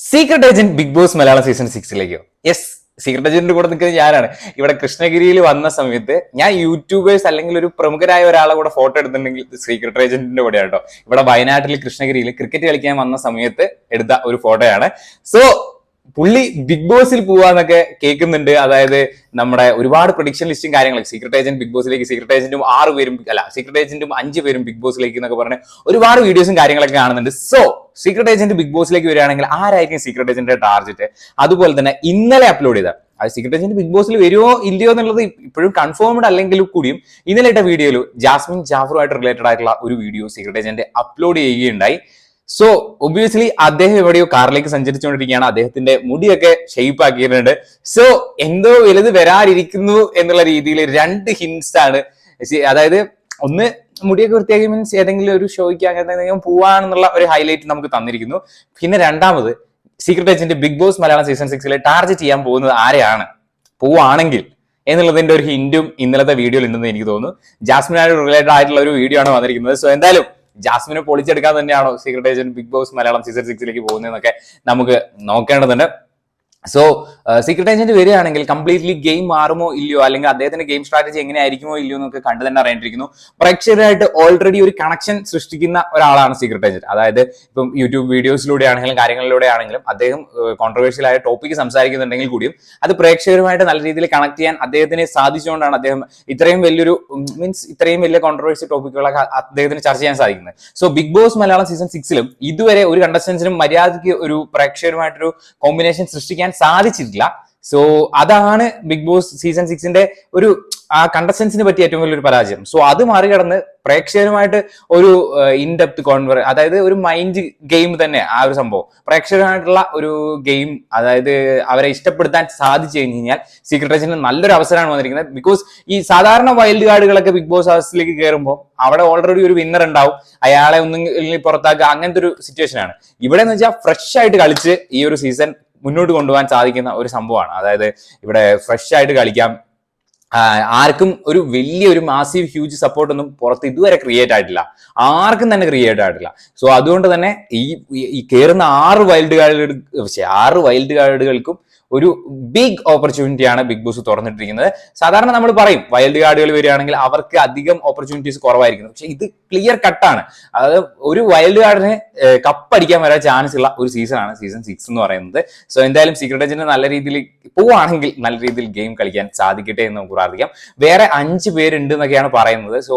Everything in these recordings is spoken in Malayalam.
Secret agent big boss Malayalam season സിക്സിലേക്കോ yes secret ഏജന്റിന്റെ കൂടെ നിൽക്കുന്നത് ഞാനാണ്. ഇവിടെ കൃഷ്ണഗിരിയിൽ വന്ന സമയത്ത് ഞാൻ യൂട്യൂബേഴ്സ് അല്ലെങ്കിൽ ഒരു പ്രമുഖരായ ഒരാളെ കൂടെ ഫോട്ടോ എടുത്തിട്ടുണ്ടെങ്കിൽ സീക്രട്ട് ഏജന്റിന്റെ കൂടെ കേട്ടോ ഇവിടെ വയനാട്ടിൽ കൃഷ്ണഗിരിയിൽ ക്രിക്കറ്റ് കളിക്കാൻ വന്ന സമയത്ത് എടുത്ത ഒരു ഫോട്ടോയാണ് സോ പുള്ളി ബിഗ് ബോസിൽ പോവാന്നൊക്കെ കേൾക്കുന്നുണ്ട്. അതായത് നമ്മുടെ ഒരുപാട് പ്രൊഡിക്ഷൻ ലിസ്റ്റും കാര്യങ്ങളൊക്കെ സീക്രട്ട് ഏജന്റ് ബിഗ് ബോസിലേക്ക് സീക്രട്ട് ഏജന്റും ആറ് പേരും അല്ല സീക്രട്ട് ഏജന്റും അഞ്ച് പേരും ബിഗ് ബോസിലേക്ക് എന്നൊക്കെ പറഞ്ഞ് ഒരുപാട് വീഡിയോസും കാര്യങ്ങളൊക്കെ കാണുന്നുണ്ട്. സോ സീക്രട്ട് ഏജന്റ് ബിഗ് ബോസിലേക്ക് വരികയാണെങ്കിൽ ആരായിരിക്കും സീക്രട്ട് ഏജന്റിന്റെ ടാർഗറ്റ് അതുപോലെ തന്നെ ഇന്നലെ അപ്ലോഡ് ചെയ്ത അത് സീക്രട്ട് ഏജന്റ് ബിഗ് ബോസിൽ വരുമോ ഇല്ലയോ എന്നുള്ളത് ഇപ്പോഴും കൺഫേംഡ് അല്ലെങ്കിൽ കൂടിയും ഇന്നലെ ഇട്ട വീഡിയോയിൽ ജാസ്മിൻ ജാഫറുമായിട്ട് റിലേറ്റഡ് ആയിട്ടുള്ള ഒരു വീഡിയോ സീക്രട്ട് ഏജന്റ് അപ്ലോഡ് ചെയ്യുകയുണ്ടായി. സോ ഒബിയസ്ലി അദ്ദേഹം എവിടെയോ കാറിലേക്ക് സഞ്ചരിച്ചുകൊണ്ടിരിക്കുകയാണ്. അദ്ദേഹത്തിന്റെ മുടിയൊക്കെ ഷെയ്പ്പ് ആക്കിയിട്ടുണ്ട്. സോ എന്തോ വലുത് വരാനിരിക്കുന്നു എന്നുള്ള രീതിയിൽ രണ്ട് ഹിൻസ് ആണ്. അതായത് ഒന്ന് മുടിയൊക്കെ വൃത്തിയാക്കി മീൻസ് ഏതെങ്കിലും ഒരു ഷോയ്ക്ക് അങ്ങനെ എന്തെങ്കിലും പോവാണെന്നുള്ള ഒരു ഹൈലൈറ്റ് നമുക്ക് തന്നിരിക്കുന്നു. പിന്നെ രണ്ടാമത് secret agent big boss Malayalam season സിക്സിൽ ടാർഗറ്റ് ചെയ്യാൻ പോകുന്നത് ആരെയാണ്? പോവാണെങ്കിൽ എന്നുള്ളതിന്റെ ഒരു ഹിന്റും ഇന്നലത്തെ വീഡിയോയിൽ ഉണ്ടെന്ന് എനിക്ക് തോന്നുന്നു. ജാസ്മിനായിട്ട് റിലേറ്റഡ് ആയിട്ടുള്ള ഒരു വീഡിയോ ആണ് വന്നിരിക്കുന്നത്. സോ എന്തായാലും ജാസ്മിനെ പൊളിച്ചെടുക്കാൻ തന്നെയാണോ secret agent big boss Malayalam season സിക്സിലേക്ക് പോകുന്നതെന്നൊക്കെ നമുക്ക് നോക്കേണ്ടതുണ്ട്. സോ സീക്രട്ട് ഏജന്റ് വരികയാണെങ്കിൽ കംപ്ലീറ്റ്ലി ഗെയിം മാറുമോ ഇല്ലയോ? അല്ലെങ്കിൽ അദ്ദേഹത്തിന്റെ ഗെയിം സ്ട്രാറ്റജി എങ്ങനെയായിരിക്കുമോ ഇല്ലയോ എന്നൊക്കെ കണ്ടു തന്നെ അറിയേണ്ടിയിരിക്കുന്നു പ്രേക്ഷകരായിട്ട് ഓൾറെഡി ഒരു കണക്ഷൻ സൃഷ്ടിക്കുന്ന ഒരാളാണ് സീക്രട്ട് ഏജന്റ് അതായത് ഇപ്പം യൂട്യൂബ് വീഡിയോസിലൂടെ ആണെങ്കിലും കാര്യങ്ങളിലൂടെ ആണെങ്കിലും അദ്ദേഹം കോൺട്രവേഴ്ഷ്യൽ ആയ ടോപ്പിക്ക് സംസാരിക്കുന്നുണ്ടെങ്കിൽ കൂടിയും അത് പ്രേക്ഷകരുമായിട്ട് നല്ല രീതിയിൽ കണക്ട് ചെയ്യാൻ അദ്ദേഹത്തിന് സാധിച്ചുകൊണ്ടാണ് അദ്ദേഹം ഇത്രയും വലിയൊരു മീൻസ് ഇത്രയും വലിയ കോൺട്രവേഴ്സി ടോപ്പിക്കുകളൊക്കെ അദ്ദേഹത്തിന് ചർച്ച ചെയ്യാൻ സാധിക്കുന്നത്. So big boss Malayalam season സിക്സിലും ഇതുവരെ ഒരു കണ്ടസ്റ്റൻസിനും മര്യാദയ്ക്ക് ഒരു പ്രേക്ഷകരുമായിട്ടൊരു കോമ്പിനേഷൻ സൃഷ്ടിക്കാൻ സാധിച്ചിട്ടില്ല. സോ അതാണ് ബിഗ് ബോസ് സീസൺ സിക്സിന്റെ ഒരു ആ കണ്ടസ്റ്റൻസിനെ പറ്റി ഏറ്റവും വലിയൊരു പരാജയം. സോ അത് മറികടന്ന് പ്രേക്ഷകരുമായിട്ട് ഒരു ഇൻഡെപ്ത് കോൺവർ അതായത് ഒരു മൈൻഡ് ഗെയിം തന്നെ ആ ഒരു സംഭവം. പ്രേക്ഷകരുമായിട്ടുള്ള ഒരു ഗെയിം അതായത് അവരെ ഇഷ്ടപ്പെടുത്താൻ സാധിച്ചു കഴിഞ്ഞു കഴിഞ്ഞാൽ സീക്രട്ട് ഏജന്റ് നല്ലൊരു അവസരമാണ് വന്നിരിക്കുന്നത്. ബിക്കോസ് ഈ സാധാരണ വൈൽഡ് കാർഡുകളൊക്കെ ബിഗ് ബോസ് ഹൗസിലേക്ക് കയറുമ്പോൾ അവിടെ ഓൾറെഡി ഒരു വിന്നർ ഉണ്ടാവും. അയാളെ ഒന്നും പുറത്താക്കുക അങ്ങനത്തെ ഒരു സിറ്റുവേഷൻ ആണ്. ഇവിടെ എന്ന് വെച്ചാൽ ഫ്രഷ് ആയിട്ട് കളിച്ച് ഈ ഒരു സീസൺ മുന്നോട്ട് കൊണ്ടുപോകാൻ സാധിക്കുന്ന ഒരു സംഭവമാണ്. അതായത് ഇവിടെ ഫ്രഷ് ആയിട്ട് കളിക്കാം. ആർക്കും ഒരു വലിയ ഒരു മാസീവ് ഹ്യൂജ് സപ്പോർട്ട് ഒന്നും പുറത്ത് ഇതുവരെ ക്രിയേറ്റ് ആയിട്ടില്ല. ആർക്കും തന്നെ ക്രിയേറ്റ് ആയിട്ടില്ല. സോ അതുകൊണ്ട് തന്നെ ഈ ഈ- കയറുന്ന ആറ് വൈൽഡ് കാർഡുകൾ പക്ഷേ ആറ് വൈൽഡ് കാർഡുകൾക്കും ഒരു ബിഗ് ഓപ്പർച്യൂണിറ്റി ആണ് ബിഗ് ബോസ് തുറന്നിട്ടിരിക്കുന്നത്. സാധാരണ നമ്മൾ പറയും വൈൽഡ് കാർഡുകൾ വരികയാണെങ്കിൽ അവർക്ക് അധികം ഓപ്പർച്യൂണിറ്റീസ് കുറവായിരിക്കും പക്ഷെ ഇത് ക്ലിയർ കട്ടാണ് അതായത് ഒരു വൈൽഡ് കാർഡിന് കപ്പടിക്കാൻ വരാൻ ചാൻസ് ഉള്ള ഒരു സീസണാണ് സീസൺ സിക്സ് എന്ന് പറയുന്നത്. സോ എന്തായാലും സീക്രട്ട് നല്ല രീതിയിൽ പോവുകയാണെങ്കിൽ നല്ല രീതിയിൽ ഗെയിം കളിക്കാൻ സാധിക്കട്ടെ എന്ന് നമുക്ക് പ്രാർത്ഥിക്കാം. വേറെ അഞ്ച് പേരുണ്ട് എന്നൊക്കെയാണ് പറയുന്നത് സോ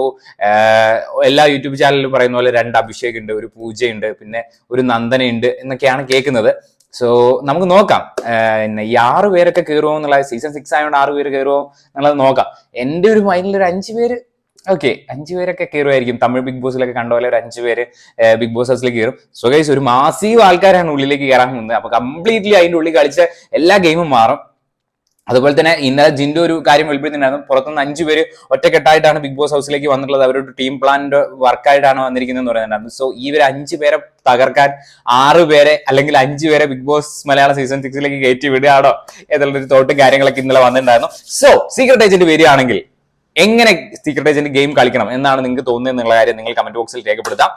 എല്ലാ യൂട്യൂബ് ചാനലിലും പറയുന്ന പോലെ രണ്ട് അഭിഷേക് ഉണ്ട് ഒരു പൂജയുണ്ട് പിന്നെ ഒരു നന്ദനയുണ്ട് എന്നൊക്കെയാണ് കേൾക്കുന്നത്. സോ നമുക്ക് നോക്കാം. പിന്നെ ഈ ആറ് പേരൊക്കെ കയറുമോ എന്നുള്ള സീസൺ സിക്സ് ആയതുകൊണ്ട് ആറ് പേര് കയറുമോ എന്നുള്ളത് നോക്കാം. എന്റെ ഒരു മൈൻഡിൽ ഒരു അഞ്ച് പേര് ഓക്കെ അഞ്ച് പേരൊക്കെ കയറുമായിരിക്കും തമിഴ് ബിഗ് ബോസിലൊക്കെ കണ്ട പോലെ ഒരു അഞ്ച് പേര് ബിഗ് ബോസ് ഹൗസിലേക്ക് കയറും സോ ഗൈസ് ഒരു മാസീവ് ആൾക്കാരാണ് ഉള്ളിലേക്ക് കയറാൻ പോകുന്നത്. അപ്പൊ കംപ്ലീറ്റ്ലി അതിന്റെ ഉള്ളിൽ കളിച്ച എല്ലാ ഗെയിമും മാറും. അതുപോലെ തന്നെ ഇന്നലെ ജിൻഡു ഒരു കാര്യം വെളിപ്പെടുത്തിണ്ടായിരുന്നു പുറത്തുനിന്ന് അഞ്ചു പേര് ഒറ്റക്കെട്ടായിട്ടാണ് ബിഗ് ബോസ് ഹൗസിലേക്ക് വന്നിട്ടുള്ളത്. അവരൊരു ടീം പ്ലാനിന്റെ വർക്കായിട്ടാണ് വന്നിരിക്കുന്നത് പറയുന്നുണ്ടായിരുന്നു സോ ഈ ഒരു അഞ്ചു പേരെ തകർക്കാൻ ആറ് പേരെ അല്ലെങ്കിൽ അഞ്ചു പേരെ ബിഗ് ബോസ് മലയാളം സീസൺ സിക്സിലേക്ക് കയറ്റി വിടുകയാണോ എന്നുള്ളൊരു തോട്ടും കാര്യങ്ങളൊക്കെ ഇന്നലെ വന്നിട്ടുണ്ടായിരുന്നു. സോ സീക്രട്ട് ഏജന്റ് വരികയാണെങ്കിൽ എങ്ങനെ സീക്രട്ട് ഏജന്റ് ഗെയിം കളിക്കണം എന്നാണ് നിങ്ങൾക്ക് തോന്നുന്നത് എന്നുള്ള കാര്യം നിങ്ങൾ കമന്റ് ബോക്സിൽ രേഖപ്പെടുത്താം.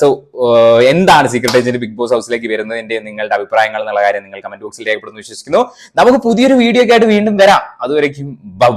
സോ എന്താണ് സീക്രട്ട് ഏജന്റ് ബിഗ് ബോസ് ഹൗസിലേക്ക് വരുന്നതിന്റെ നിങ്ങളുടെ അഭിപ്രായങ്ങൾ എന്നുള്ള കാര്യം നിങ്ങൾ കമന്റ് ബോക്സിൽ രേഖപ്പെടുന്നു വിശ്വസിക്കുന്നു. നമുക്ക് പുതിയൊരു വീഡിയോ ഒക്കെ ആയിട്ട് വീണ്ടും വരാം. അതുവരേക്കും ബൈ